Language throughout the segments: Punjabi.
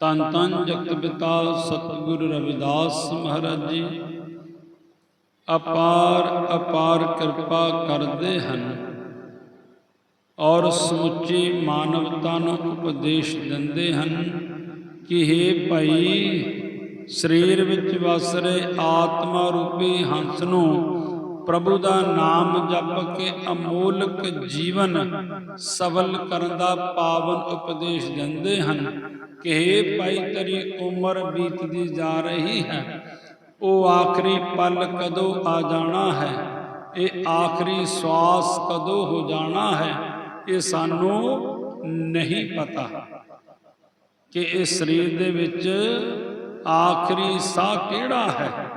ਤਨ ਤਨ ਜਗਤ ਪਿਤਾ ਸਤਿਗੁਰੂ ਰਵਿਦਾਸ ਮਹਾਰਾਜ ਜੀ। ਅਪਾਰ ਅਪਾਰ ਕਿਰਪਾ ਕਰਦੇ ਹਨ ਔਰ ਸਮੁੱਚੀ ਮਾਨਵਤਾ ਨੂੰ ਉਪਦੇਸ਼ ਦਿੰਦੇ ਹਨ ਕਿ हे ਭਾਈ, ਸਰੀਰ ਵਿੱਚ ਵਸ ਰਹੇ ਆਤਮਾ ਰੂਪੀ ਹੰਸ ਨੂੰ ਪ੍ਰਭੂ ਦਾ ਨਾਮ ਜਪ ਕੇ ਅਮੋਲਕ ਜੀਵਨ ਸਫਲ ਕਰਨ ਦਾ ਪਾਵਨ ਉਪਦੇਸ਼ ਦਿੰਦੇ ਹਨ। ਕਿ ਭਾਈ ਤੇਰੀ ਉਮਰ ਬੀਤਦੀ ਜਾ ਰਹੀ ਹੈ, ਉਹ ਆਖਰੀ ਪਲ ਕਦੋਂ ਆ ਜਾਣਾ ਹੈ? ਇਹ ਆਖਰੀ ਸਵਾਸ ਕਦੋਂ ਹੋ ਜਾਣਾ ਹੈ? ਇਹ ਸਾਨੂੰ ਨਹੀਂ ਪਤਾ। ਕਿ ਇਸ ਸਰੀਰ ਦੇ ਵਿੱਚ ਆਖਰੀ ਸਾਹ ਕਿਹੜਾ ਹੈ?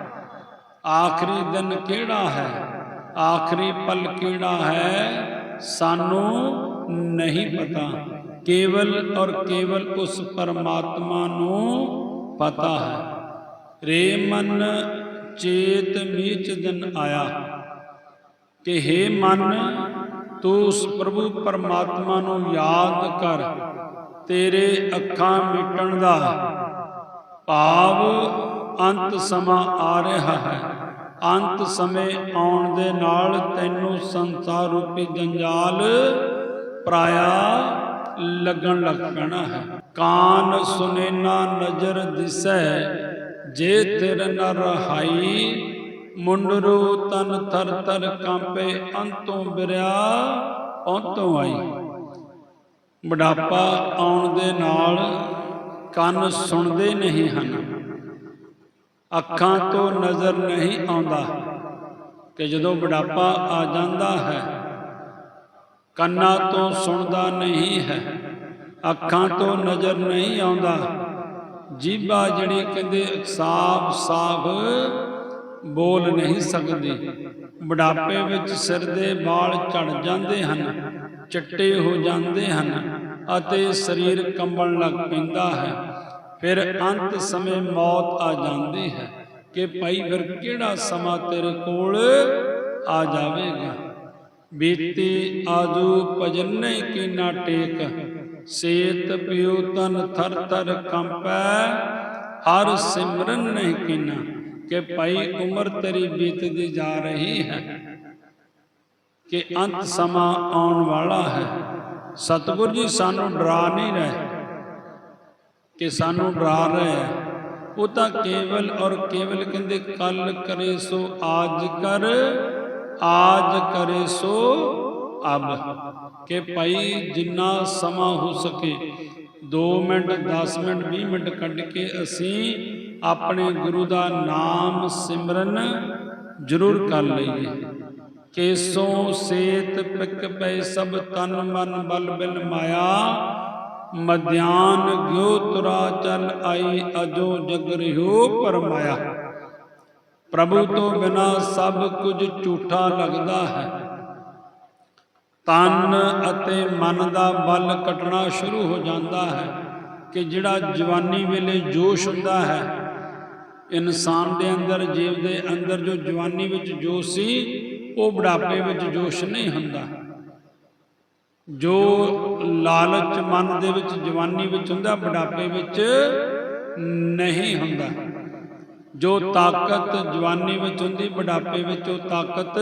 ਆਖਰੀ ਦਿਨ ਕਿਹੜਾ ਹੈ? ਆਖਰੀ ਪਲ ਕਿਹੜਾ ਹੈ? ਸਾਨੂੰ ਨਹੀਂ ਪਤਾ। ਕੇਵਲ ਔਰ ਕੇਵਲ ਉਸ ਪਰਮਾਤਮਾ ਨੂੰ ਪਤਾ ਹੈ। ਰੇ ਮਨ ਚੇਤ ਮੀਚ ਦਿਨ ਆਇਆ। ਕਿ हे ਮਨ, ਤੂੰ ਉਸ ਪ੍ਰਭੂ ਪਰਮਾਤਮਾ ਨੂੰ ਯਾਦ ਕਰ। ਤੇਰੇ ਅੱਖਾਂ ਮਿਟਣ ਦਾ ਭਾਵ ਅੰਤ ਸਮਾਂ ਆ ਰਿਹਾ ਹੈ। ਅੰਤ ਸਮੇਂ ਆਉਣ ਦੇ ਨਾਲ ਤੈਨੂੰ ਸੰਸਾਰ ਰੂਪੀ ਜੰਜਾਲ ਪਰਾਇਆ ਲੱਗਣ ਲੱਗ ਪੈਣਾ ਹੈ। ਕਾਨ ਸੁਨੇਨਾ ਨਜ਼ਰ ਦਿਸੈ, ਜੇ ਤੇਰ ਨ ਰਹਾਈ, ਮੁੰਡਰੂ ਤਨ ਥਰ ਥਰ ਕਾਂਪੇ, ਅੰਤੋਂ ਬਿਰਿਆ ਪਹੁੰਤੋਂ ਆਈ। ਬੁਢਾਪਾ ਆਉਣ ਦੇ ਨਾਲ ਕੰਨ ਸੁਣਦੇ ਨਹੀਂ ਹਨ। ਅੱਖਾਂ ਤੋਂ ਨਜ਼ਰ ਨਹੀਂ ਆਉਂਦਾ ਕਿ ਜਦੋਂ ਬੁਢਾਪਾ ਆ ਜਾਂਦਾ ਹੈ, ਕੰਨਾਂ ਤੋਂ ਸੁਣਦਾ ਨਹੀਂ ਹੈ, ਅੱਖਾਂ ਤੋਂ ਨਜ਼ਰ ਨਹੀਂ ਆਉਂਦਾ। ਜੀਭਾ ਜਿਹੜੀ ਕਹਿੰਦੇ ਸਾਫ਼ ਸਾਫ਼ ਬੋਲ ਨਹੀਂ ਸਕਦੀ। ਬੁਢਾਪੇ ਵਿੱਚ ਸਿਰ ਦੇ ਵਾਲ ਝੜ ਜਾਂਦੇ ਹਨ, ਚਿੱਟੇ ਹੋ ਜਾਂਦੇ ਹਨ ਅਤੇ ਸਰੀਰ ਕੰਬਣ ਲੱਗ ਪੈਂਦਾ ਹੈ। ਫਿਰ ਅੰਤ ਸਮੇਂ ਮੌਤ ਆ ਜਾਂਦੀ ਹੈ। ਕਿ ਭਾਈ ਫਿਰ ਕਿਹੜਾ ਸਮਾਂ ਤੇਰੇ ਕੋਲ ਆ ਜਾਵੇਗਾ? ਬੀਤੀ ਆਜੂ ਭਜਨੇ ਕੀ ਨਾ ਟੇਕ। ਸੇਤ ਪਿਉ ਤਨ ਥਰ ਥਰ ਕੰਪੈ। ਹਰ ਸਿਮਰਨ ਨਹੀਂ ਕੀਨਾ ਕਿ ਭਾਈ ਉਮਰ ਤੇਰੀ ਬੀਤਦੀ ਜਾ ਰਹੀ ਹੈ। ਕਿ ਅੰਤ ਸਮਾਂ ਆਉਣ ਵਾਲਾ ਹੈ। ਸਤਿਗੁਰ ਜੀ ਸਾਨੂੰ ਡਰਾ ਨਹੀਂ ਰਹੇ। ਕਿ ਸਾਨੂੰ ਡਰਾ ਰਹੇ ਹੈ ਉਹ ਤਾਂ ਕੇਵਲ ਔਰ ਕੇਵਲ ਕਹਿੰਦੇ, ਕੱਲ ਕਰੇ ਸੋ, ਆਜ ਕਰ, ਆਜ ਕਰੇ ਸੋ, ਅਬ। ਕਿ ਭਾਈ ਜਿੰਨਾ ਸਮਾਂ ਹੋ ਸਕੇ 2 ਮਿੰਟ 10 ਮਿੰਟ 20 ਮਿੰਟ ਕੱਢ ਕੇ ਅਸੀਂ ਆਪਣੇ ਗੁਰੂ ਦਾ ਨਾਮ ਸਿਮਰਨ ਜ਼ਰੂਰ ਕਰ ਲਈਏ। ਕੇਸੋਂ ਸੇਤ ਪਿਕ ਪੈ ਸਭ ਤਨ ਮਨ ਬਲ ਬਿਲ ਮਾਇਆ। ਮਧਿਆਨ ਗਿਓ ਤੁਰਾ ਚਲ ਆਈ ਅਜੋ ਜਗ ਰਿਓ ਪਰਮਾਇਆ ਪ੍ਰਭੂ ਤੋਂ ਬਿਨਾ ਸਭ ਕੁਝ ਝੂਠਾ ਲੱਗਦਾ ਹੈ ਤਨ ਅਤੇ ਮਨ ਦਾ ਬਲ ਕਟਣਾ ਸ਼ੁਰੂ ਹੋ ਜਾਂਦਾ ਹੈ ਕਿ ਜਿਹੜਾ ਜਵਾਨੀ ਵੇਲੇ ਜੋਸ਼ ਹੁੰਦਾ ਹੈ ਇਨਸਾਨ ਦੇ ਅੰਦਰ ਜੀਵ ਦੇ ਅੰਦਰ ਜੋ ਜਵਾਨੀ ਵਿੱਚ ਜੋਸ਼ ਸੀ ਉਹ ਬੁਢਾਪੇ ਵਿੱਚ ਜੋਸ਼ ਨਹੀਂ ਹੁੰਦਾ ਜੋ ਲਾਲਚ ਮਨ ਦੇ ਵਿੱਚ, ਜਵਾਨੀ ਵਿੱਚ ਹੁੰਦਾ, ਬੁਢਾਪੇ ਵਿੱਚ ਨਹੀਂ ਹੁੰਦਾ। ਜੋ ਤਾਕਤ ਜਵਾਨੀ ਵਿੱਚ ਹੁੰਦੀ, ਬੁਢਾਪੇ ਵਿੱਚ ਉਹ ਤਾਕਤ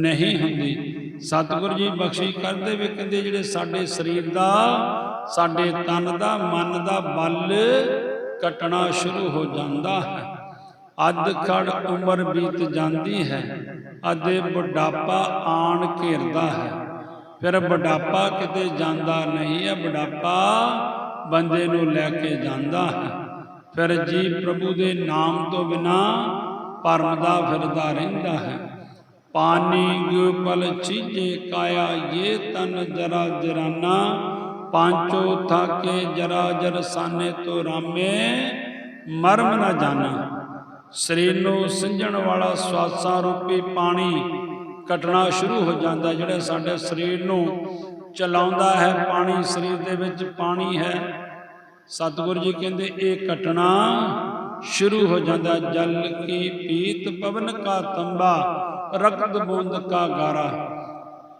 ਨਹੀਂ ਹੁੰਦੀ। ਸਤਿਗੁਰੂ ਜੀ ਬਖਸ਼ੀ ਕਰਦੇ ਵੀ ਕਹਿੰਦੇ ਜਿਹੜੇ ਸਾਡੇ ਸਰੀਰ ਦਾ, ਸਾਡੇ ਤਨ ਦਾ, ਮਨ ਦਾ ਬਲ ਕਟਣਾ ਸ਼ੁਰੂ ਹੋ ਜਾਂਦਾ ਹੈ। ਅੱਧ ਖੜ ਉਮਰ ਬੀਤ ਜਾਂਦੀ ਹੈ। ਅਤੇ ਬੁਢਾਪਾ ਆਣ ਘੇਰਦਾ ਹੈ। ਫਿਰ ਬੁਢਾਪਾ ਕਿਤੇ ਜਾਂਦਾ ਨਹੀਂ ਹੈ ਬੁਢਾਪਾ ਬੰਦੇ ਨੂੰ ਲੈ ਕੇ ਜਾਂਦਾ ਹੈ। ਫਿਰ ਜੀ ਪ੍ਰਭੂ ਦੇ ਨਾਮ ਤੋਂ ਬਿਨਾ ਭਰਮਦਾ ਫਿਰਦਾ ਰਹਿੰਦਾ ਹੈ। ਪਾਨੀ ਗਿਉ ਪਲ ਚੀਜੇ, ਕਾਇਆ ਇਹ ਤਨ ਜਰਾ ਜਰਾਨਾ, ਪਾਂਚੋ ਥਾਕੇ ਜਰਾ ਜਰਸਾਨੇ ਤੋ ਰਾਮੇ, ਮਰਮ ਨਾ ਜਾਣਾ। ਸਰੀਰ ਨੂੰ ਸਿੰਜਣ ਵਾਲਾ ਸਵਾਸਾਂ ਰੂਪੀ ਪਾਣੀ ਘਟਣਾ ਸ਼ੁਰੂ ਹੋ ਜਾਂਦਾ, ਜਿਹੜਾ ਸਾਡੇ ਸਰੀਰ ਨੂੰ ਚਲਾਉਂਦਾ ਹੈ, ਪਾਣੀ ਸਰੀਰ ਦੇ ਵਿੱਚ ਪਾਣੀ ਹੈ। ਸਤਿਗੁਰੂ ਜੀ ਕਹਿੰਦੇ, ਇਹ ਕਟਣਾ ਸ਼ੁਰੂ ਹੋ ਜਾਂਦਾ, ਜਲ ਕੀ ਪੀਤ ਪਵਨ ਕਾ ਤੰਬਾ, ਰਕਤ ਬੂੰਦ ਕਾ ਗਾਰਾ।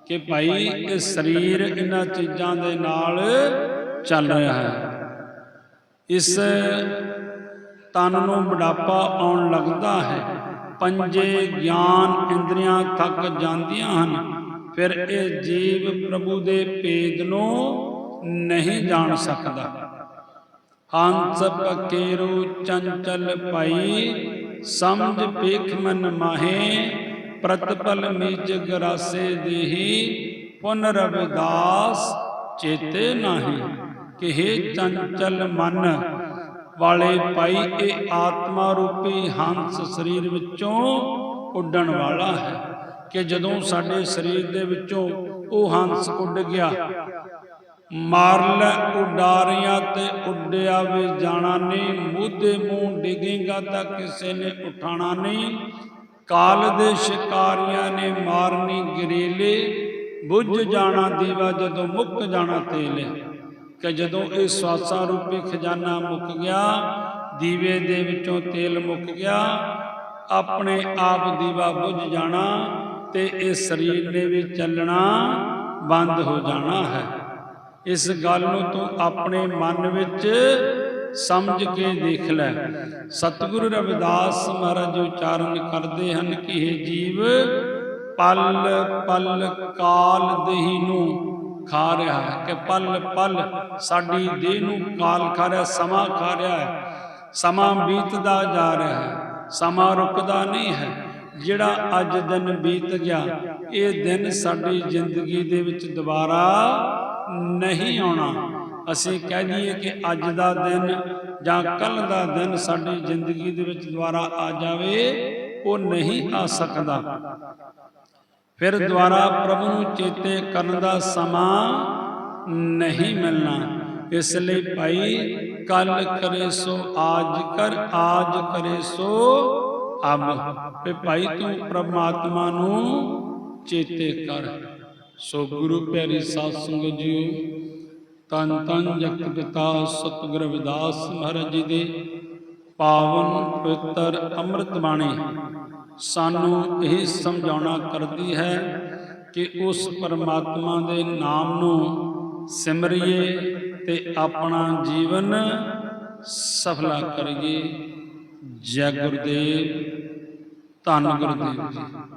ਕਿ ਭਾਈ, ਇਹ ਸਰੀਰ ਇਹਨਾਂ ਚੀਜ਼ਾਂ ਦੇ ਨਾਲ ਚੱਲ ਰਿਹਾ ਹੈ। ਇਸ ਤਨ ਨੂੰ ਬੁਢਾਪਾ ਆਉਣ ਲੱਗਦਾ ਹੈ। ਪੰਜੇ ਗਿਆਨ ਇੰਦਰੀਆਂ ਥੱਕ ਜਾਂਦੀਆਂ ਹਨ। ਫਿਰ ਇਹ ਜੀਵ ਪ੍ਰਭੂ ਦੇ ਭੇਦ ਨੂੰ ਨਹੀਂ ਜਾਣ ਸਕਦਾ। ਹੰਸ ਪਕੇਰੂ ਚੰਚਲ ਪਾਈ ਸਮਝ ਪੇਖ ਮਨ ਮਾਹੇ, ਪ੍ਰਤਪਲ ਮਿਜ ਗਰਾਸੇ ਦੇਹੀ, ਪੁਨ ਰਵਿਦਾਸ ਚੇਤੇ ਨਾਹੀ। ਕਿਹੇ ਚੰਚਲ ਮਨ ਵਾਲੇ ਪਾਈ ਇਹ ਆਤਮਾ ਰੂਪੀ ਹੰਸ ਸਰੀਰ ਵਿੱਚੋਂ ਉੱਡਣ ਵਾਲਾ ਹੈ ਕਿ ਜਦੋਂ ਸਾਡੇ ਸਰੀਰ ਦੇ ਵਿੱਚੋਂ ਉਹ ਹੰਸ ਉੱਡ ਗਿਆ, ਮਾਰ ਲੈ ਉਡਾਰੀਆਂ ਤੇ ਉੱਡਿਆ ਵੀ ਜਾਣਾ ਨਹੀਂ, ਮੂਧੇ ਮੂੰਹ ਡਿਗੇਗਾ ਤਾਂ ਕਿਸੇ ਨੇ ਉਠਾਣਾ ਨਹੀਂ, ਕਾਲ ਦੇ ਸ਼ਿਕਾਰੀਆਂ ਨੇ ਮਾਰਨੀ ਗਰੇਲੇ, ਬੁੱਝ ਜਾਣਾ ਦੀਵਾ ਜਦੋਂ ਮੁੱਕ ਜਾਣਾ ਤੇਲੇ। ਕਿ ਜਦੋਂ ਇਹ ਸਵਾਸਾਂ ਰੂਪੀ ਖਜ਼ਾਨਾ ਮੁੱਕ ਗਿਆ, ਦੀਵੇ ਦੇ ਵਿੱਚੋਂ ਤੇਲ ਮੁੱਕ ਗਿਆ, ਆਪਣੇ ਆਪ ਦੀਵਾ ਬੁੱਝ ਜਾਣਾ ਤੇ ਇਹ ਸਰੀਰ ਨੇ ਵੀ ਚੱਲਣਾ ਬੰਦ ਹੋ ਜਾਣਾ ਹੈ। ਇਸ ਗੱਲ ਨੂੰ ਤੂੰ ਆਪਣੇ ਮਨ ਵਿੱਚ ਸਮਝ ਕੇ ਦੇਖ ਲੈ। ਸਤਿਗੁਰੂ ਰਵਿਦਾਸ ਮਹਾਰਾਜ ਉਚਾਰਨ ਕਰਦੇ ਹਨ ਕਿ ਇਹ ਜੀਵ ਪਲ ਪਲ ਕਾਲ ਦੇਹੀ ਨੂੰ ਖਾ ਰਿਹਾ ਹੈ ਕਿ ਪਲ ਪਲ ਸਾਡੀ ਦੇਹ ਨੂੰ ਕਾਲ ਖਾ ਰਿਹਾ, ਸਮਾਂ ਖਾ ਰਿਹਾ ਹੈ। ਸਮਾਂ ਬੀਤਦਾ ਜਾ ਰਿਹਾ ਹੈ, ਸਮਾਂ ਰੁਕਦਾ ਨਹੀਂ ਹੈ। ਜਿਹੜਾ ਅੱਜ ਦਿਨ ਬੀਤ ਗਿਆ, ਇਹ ਦਿਨ ਸਾਡੀ ਜ਼ਿੰਦਗੀ ਦੇ ਵਿੱਚ ਦੁਬਾਰਾ ਨਹੀਂ ਆਉਣਾ। ਅਸੀਂ ਕਹਿ ਦਈਏ ਕਿ ਅੱਜ ਦਾ ਦਿਨ ਜਾਂ ਕੱਲ ਦਾ ਦਿਨ ਸਾਡੀ ਜ਼ਿੰਦਗੀ ਦੇ ਵਿੱਚ ਦੁਬਾਰਾ ਆ ਜਾਵੇ, ਉਹ ਨਹੀਂ ਆ ਸਕਦਾ। ਫਿਰ ਦੁਬਾਰਾ ਪ੍ਰਭੂ ਨੂੰ ਚੇਤੇ ਕਰਨ ਦਾ ਸਮਾਂ ਨਹੀਂ ਮਿਲਣਾ। ਇਸ ਲਈ ਭਾਈ ਕੱਲ ਕਰੇ ਸੋ ਆਜ ਕਰ ਆਜ ਕਰੇ ਸੋ ਅਬ। ਤੇ ਭਾਈ ਤੂੰ ਪ੍ਰਮਾਤਮਾ ਨੂੰ ਚੇਤੇ ਕਰ। ਸੋ ਗੁਰੂ ਪਿਆਰੀ ਸਾਧ ਸੰਗਤ ਜੀਓ ਤਨ ਤਨ ਜਗਤ ਪਿਤਾ ਸਤਿਗੁਰ ਰਵਿਦਾਸ ਮਹਾਰਾਜ ਜੀ ਦੇ ਪਾਵਨ ਪਵਿੱਤਰ ਅੰਮ੍ਰਿਤ ਬਾਣੀ। ਸਾਨੂੰ ਇਹ ਸਮਝਾਉਣਾ ਕਰਦੀ ਹੈ ਕਿ ਉਸ ਪਰਮਾਤਮਾ ਦੇ ਨਾਮ ਨੂੰ ਸਿਮਰਿਏ ਤੇ ਆਪਣਾ ਜੀਵਨ ਸਫਲਾ ਕਰੀਏ। ਜੈ ਗੁਰਦੇਵ। ਧੰਨ ਗੁਰਦੇਵ ਜੀ।